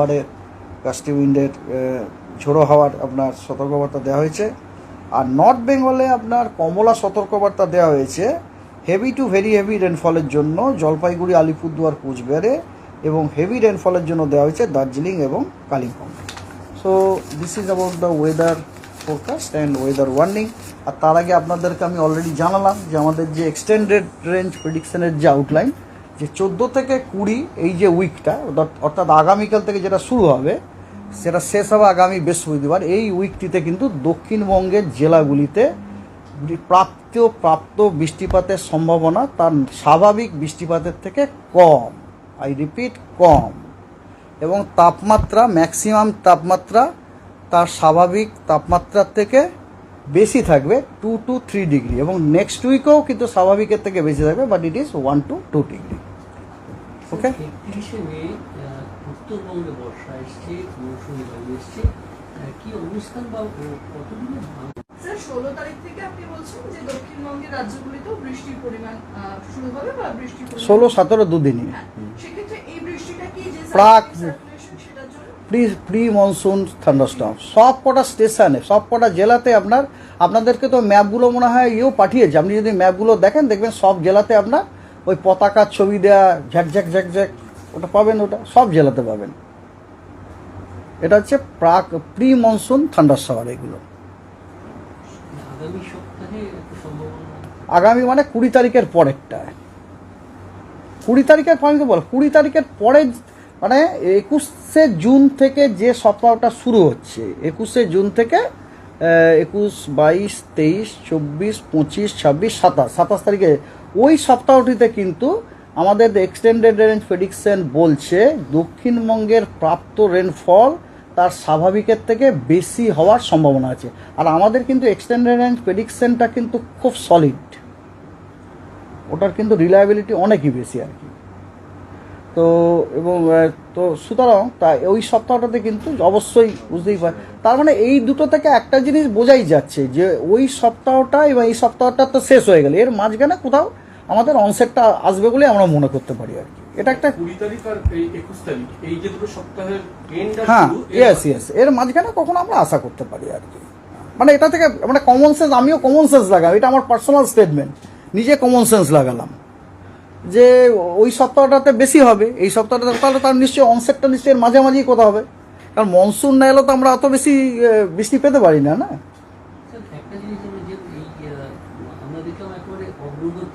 পাহাড়ে গাছটি উইন্ডের ঝোড়ো হাওয়ার আপনার সতর্কবার্তা দেওয়া হয়েছে। আর নর্থ বেঙ্গলে আপনার কমলা সতর্কবার্তা দেওয়া হয়েছে। হেভি টু ভেরি হেভি রেনফলের জন্য জলপাইগুড়ি, আলিপুরদুয়ার, কোচবিহারে এবং হেভি রেনফলের জন্য দেওয়া হয়েছে দার্জিলিং এবং Kalimpong. So this is about the weather forecast and weather warning আর তার আগে আপনাদেরকে আমি অলরেডি জানালাম যে আমাদের যে এক্সটেন্ডেড রেঞ্জ প্রেডিকশনের যে আউটলাইন যে চোদ্দ থেকে কুড়ি এই যে উইকটা অর্থাৎ আগামীকাল থেকে যেটা শুরু হবে, সেটা শেষ হবে আগামী বৃহস্পতিবার। এই উইকটিতে কিন্তু দক্ষিণবঙ্গের জেলাগুলিতে প্রাপ্ত প্রাপ্ত বৃষ্টিপাতের সম্ভাবনা তার স্বাভাবিক বৃষ্টিপাতের থেকে কম। আই রিপিট কম। এবং তাপমাত্রা ম্যাক্সিমাম তাপমাত্রা তার স্বাভাবিক তাপমাত্রার থেকে বেশি থাকবে টু টু থ্রি ডিগ্রি এবং নেক্সট উইকেও কিন্তু স্বাভাবিকের থেকে বেশি থাকবে but it is one two two degree okay ah, উত্তরবঙ্গে বর্ষা এসছে মৌসুমি বায়ু এসছে কি অবস্থান বা স্যার ষোলো তারিখ থেকে আপনি বলছেন যে দক্ষিণবঙ্গের রাজ্যগুলিতেও বৃষ্টির পরিমাণ শুরু হবে বা বৃষ্টির ষোলো সতেরো দুদিনই। সেক্ষেত্রে এই বৃষ্টিটা কি যে প্রাক- প্রি প্রি মনসুন থান্ডারস্টর্ম সব কটা স্টেশনে সব কটা জেলাতে আপনার আপনাদেরকে তো ম্যাপগুলো মনে হয় ইয়েও পাঠিয়েছে। আপনি যদি ম্যাপগুলো দেখেন দেখবেন সব জেলাতে আপনার ওই পতাকার ছবি দেওয়া ঝ্যাকঝ্যাক ঝ্যাকঝ্যাক ওটা পাবেন, ওটা সব জেলাতে পাবেন। এটা হচ্ছে প্রাক প্রি মনসুন ঠান্ডার থান্ডারস্টর্ম এগুলো। আগামী মানে কুড়ি তারিখের পরেরটা। কুড়ি তারিখের পরে বল, কুড়ি তারিখের পরে মানে একুশে জুন থেকে যে সপ্তাহটা শুরু হচ্ছে, একুশে জুন থেকে একুশ, বাইশ, তেইশ, চব্বিশ, পঁচিশ, ছাব্বিশ, সাতাশ সাতাশ তারিখে ওই সপ্তাহটিতে কিন্তু আমাদের এক্সটেন্ডেড রেঞ্জ প্রেডিকশন বলছে, দক্ষিণবঙ্গের প্রাপ্ত রেনফল তার স্বাভাবিকের থেকে বেশি হওয়ার সম্ভাবনা আছে। আর আমাদের কিন্তু এক্সটেন্ডেড রেঞ্জ প্রেডিকশনটা কিন্তু খুব সলিড ওটার কিন্তু রিলায়েবিলিটি অনেকই বেশি আর কি। তো এবং তো সুতরাং তা ওই সপ্তাহটাতে কিন্তু অবশ্যই বুঝতেই পারে তার মানে এই দুটো থেকে একটা জিনিস বোঝাই যাচ্ছে যে ওই সপ্তাহটা এবং এই সপ্তাহটা তো শেষ হয়ে গেল। এর মাঝখানে কোথাও আমাদের অনসেটটা আসবে বলে আমরা মনে করতে পারি আর কি। এটা একটা হ্যাঁ ইয়েস ইয়েস এর মাঝখানে কখনো আমরা আশা করতে পারি আর কি। মানে এটা থেকে মানে কমন সেন্স আমিও কমন সেন্স লাগাম এটা আমার পার্সোনাল স্টেটমেন্ট নিজে কমন সেন্স লাগালাম। যে ওই সপ্তাহটাতে বেশি হবে এই সপ্তাহটাতে তাহলে তার নিশ্চয়ই অনসেটটা নিশ্চয়ই মাঝামাঝি কোথা হবে। কারণ মনসুন না এলে তো আমরা অত বেশি বৃষ্টি পেতে পারি না না? একটা জিনিস যে আমরা দেখলাম একেবারে অগ্রগতি